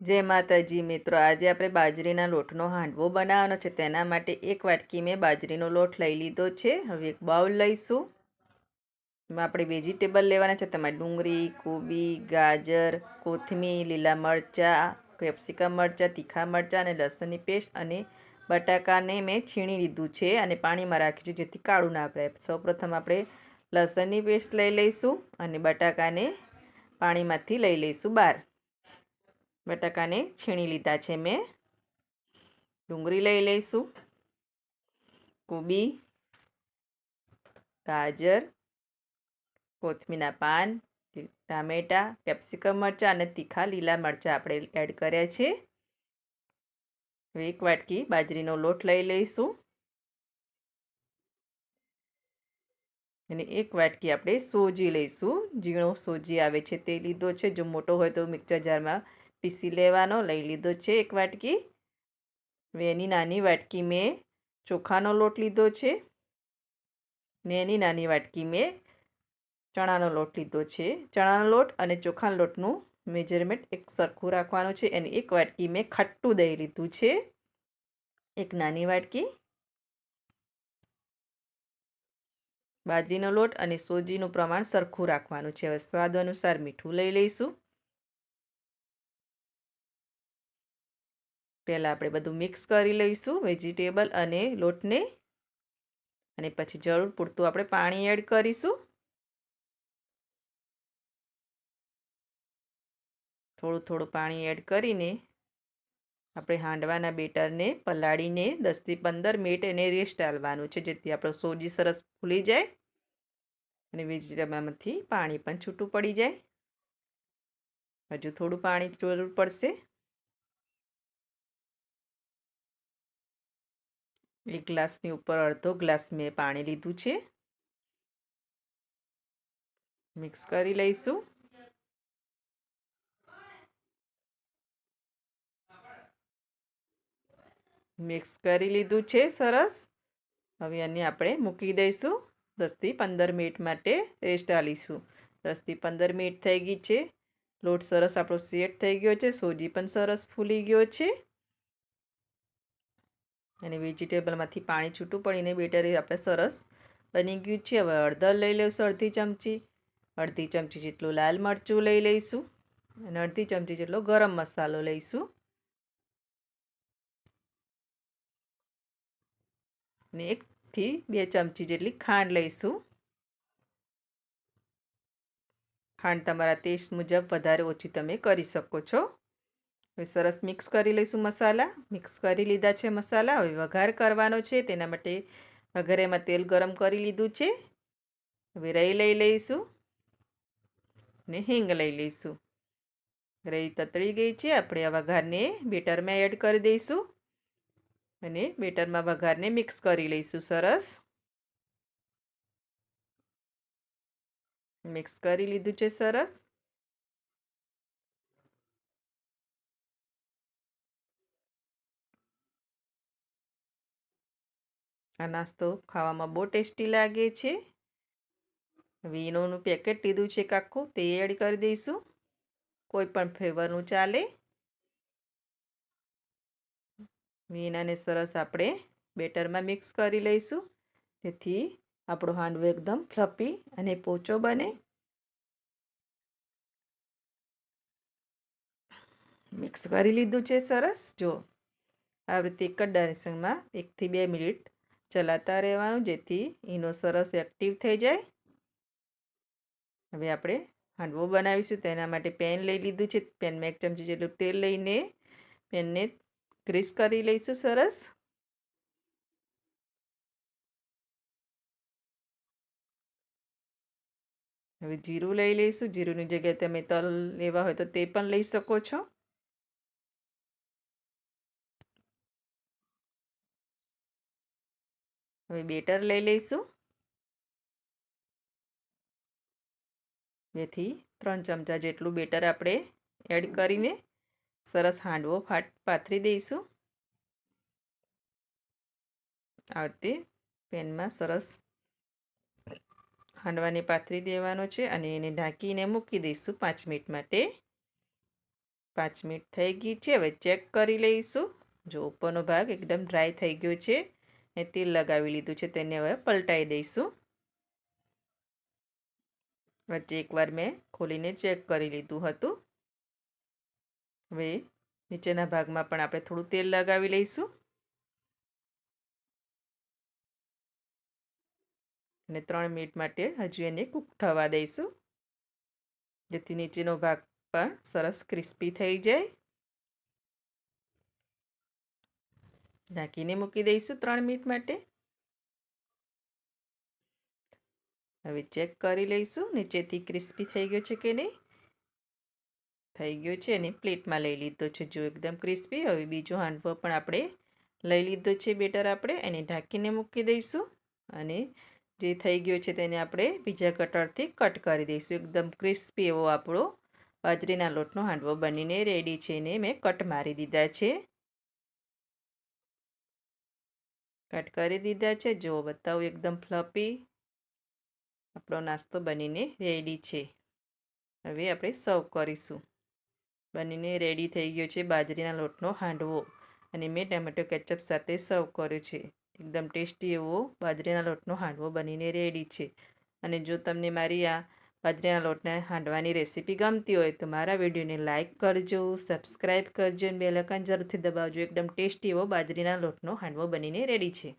જય માતાજી મિત્રો, આજે આપણે બાજરીના લોટનો હાંડવો બનાવવાનો છે. તેના માટે એક વાટકી મેં બાજરીનો લોટ લઈ લીધો છે. હવે એક બાઉલ લઈશું. એમાં આપણે વેજીટેબલ લેવાના છે. તેમાં ડુંગળી, કોબી, ગાજર, કોથમીર, લીલા મરચાં, કેપ્સિકમ મરચાં, તીખા મરચાં અને લસણની પેસ્ટ અને બટાકાને મેં છીણી લીધું છે અને પાણીમાં રાખ્યું છે જેથી કાળું ના પડે સૌપ્રથમ આપણે લસણની પેસ્ટ લઈ લઈશું અને બટાકાને પાણીમાંથી લઈ લઈશું બહાર. બટાકાને છીણી લીધા છે મેં. ડુંગળી લઈ લઈશું. કોબી, ગાજર કોથમીના પાન ટામેટાં, કેપ્સિકમ મરચાં અને તીખા લીલા મરચાં આપણે એડ કર્યા છે. એક વાટકી બાજરીનો લોટ લઈ લઈશું. અને એક વાટકી આપણે સોજી લઈશું. ઝીણો સોજી આવે છે તે લીધો છે. જો મોટો હોય તો મિક્સર જારમાં પીસી લેવાનો લઈ લીધો છે એક વાટકી હવે એની નાની વાટકી મેં ચોખાનો લોટ લીધો છે ને એની નાની વાટકી મેં ચણાનો લોટ લીધો છે ચણાનો લોટ અને ચોખાના લોટનું મેજરમેન્ટ એક સરખું રાખવાનું છે અને એક વાટકી મેં ખાટું દહીં લીધું છે એક નાની વાટકી બાજરીનો લોટ અને સોજીનું પ્રમાણ સરખું રાખવાનું છે હવે સ્વાદ અનુસાર મીઠું લઈ લઈશું પહેલાં આપણે બધું મિક્સ કરી લઈશું વેજીટેબલ અને લોટને. અને પછી જરૂર પૂરતું આપણે પાણી એડ કરીશું. થોડું થોડું પાણી એડ કરીને આપણે હાંડવાના બેટરને પલાળીને દસથી પંદર મિનિટ એને રેસ્ટ આલવાનું છે, જેથી આપણો સોજી સરસ ફૂલી જાય અને વેજીટેબલમાંથી પાણી પણ છૂટું પડી જાય. હજુ થોડું પાણી જરૂર પડશે. એક ગ્લાસની ઉપર અડધો ગ્લાસ મેં પાણી લીધું છે. મિક્સ કરી લઈશું. મિક્સ કરી લીધું છે સરસ. હવે આને આપણે મૂકી દઈશું. દસથી પંદર મિનિટ માટે રેસ્ટ આલીશું દસથી પંદર મિનિટ થઈ ગઈ છે. લોટ સરસ આપણો સેટ થઈ ગયો છે. સોજી પણ સરસ ફૂલી ગયો છે. અને વેજીટેબલમાંથી પાણી છૂટું પડીને બેટર આપણે સરસ બની ગયું છે. હવે હળદર લઈ લઈશું, અડધી ચમચી. અડધી ચમચી જેટલું લાલ મરચું લઈ લઈશું અને અડધી ચમચી જેટલો ગરમ મસાલો લઈશું. અને એકથી બે ચમચી જેટલી ખાંડ લઈશું. ખાંડ તમારા ટેસ્ટ મુજબ વધારે ઓછી તમે કરી શકો છો. હવે સરસ મિક્સ કરી લઈશું મસાલા. મિક્સ કરી લીધા છે મસાલા. હવે વઘાર કરવાનો છે. તેના માટે વઘારેમાં તેલ ગરમ કરી લીધું છે. હવે રહી લઈ લઈશું ને હિંગ લઈ લઈશું. રહી તતળી ગઈ છે. આપણે આ વઘારને બેટરમાં એડ કરી દઈશું અને બેટરમાં વઘારને મિક્સ કરી લઈશું. સરસ. મિક્સ કરી લીધું છે સરસ. આ નાસ્તો ખાવામાં બહુ ટેસ્ટી લાગે છે. વીનોનું પેકેટ લીધું છે આખું, તે એડ કરી દઈશું. કોઈ પણ ફ્લેવરનું ચાલે. વીનાને સરસ આપણે બેટરમાં મિક્સ કરી લઈશું. જેથી આપણો હાંડવો એકદમ ફ્લપી અને પોચો બને. મિક્સ કરી લીધું છે સરસ. જો આ રીતે એક જ ડાયરેક્શનમાં એકથી બે મિનિટ ચલાવતા રહેવાનું, જેથી એનો સરસ એક્ટિવ થઈ જાય. હવે આપણે હાંડવો બનાવીશું તેના માટે પેન લઈ લીધું છે. પેનમાં એક ચમચી જેટલું તેલ લઈને પેનને ગ્રીસ કરી લઈશું સરસ. હવે જીરું લઈ લઈશું. જીરુંની જગ્યાએ તમે તલ લેવા હોય તો તે પણ લઈ શકો છો. હવે બેટર લઈ લઈશું. બેથી ત્રણ ચમચા જેટલું બેટર આપણે એડ કરીને સરસ હાંડવો ફાટ પાથરી દઈશું. આ પેનમાં સરસ હાંડવાને પાથરી દેવાનો છે અને એને ઢાંકીને મૂકી દઈશું પાંચ મિનિટ માટે. પાંચ મિનિટ થઈ ગઈ છે, હવે ચેક કરી લઈશું. જો ઉપરનો ભાગ એકદમ ડ્રાય થઈ ગયો છે એ તેલ લગાવી લીધું છે, તેને હવે પલટાઈ દઈશું. વચ્ચે એકવાર મેં ખોલીને ચેક કરી લીધું હતું. હવે નીચેના ભાગમાં પણ આપણે થોડું તેલ લગાવી લઈશું. અને ત્રણ મિનિટ માટે હજુ એને કૂક થવા દઈશું. જેથી નીચેનો ભાગ પણ સરસ ક્રિસ્પી થઈ જાય. ઢાંકીને મૂકી દઈશું ત્રણ મિનિટ માટે. હવે ચેક કરી લઈશું, નીચેથી ક્રિસ્પી થઈ ગયો છે કે નહીં? થઈ ગયો છે અને પ્લેટમાં લઈ લીધો છે. જો એકદમ ક્રિસ્પી, હવે બીજો હાંડવો પણ આપણે લઈ લીધો છે બેટર આપણે, એને ઢાંકીને મૂકી દઈશું અને જે થઈ ગયો છે તેને આપણે બીજા કટરથી કટ કરી દઈશું. એકદમ ક્રિસ્પી એવો આપણો બાજરીના લોટનો હાંડવો બનીને રેડી છે ને મેં કટ મારી દીધા છે. કટ કરી દીધા છે. જો બતાવું એકદમ ફ્લપી આપણો નાસ્તો બનીને રેડી છે. હવે આપણે સર્વ કરીશું. બનીને રેડી થઈ ગયો છે બાજરીના લોટનો હાંડવો અને મેં ટમેટો કેચઅપ સાથે સર્વ કર્યો છે. એકદમ ટેસ્ટી એવો બાજરીના લોટનો હાંડવો બનીને રેડી છે. અને જો તમને મારી આ બાજરીના લોટને હાંડવાની રેસીપી ગમતી હોય તો મારા વિડીયોને લાઇક કરજો, સબસ્ક્રાઈબ કરજો અને બેલકન જરૂરથી દબાવજો. એકદમ ટેસ્ટી એવો બાજરીના લોટનો હાંડવો બનીને રેડી છે.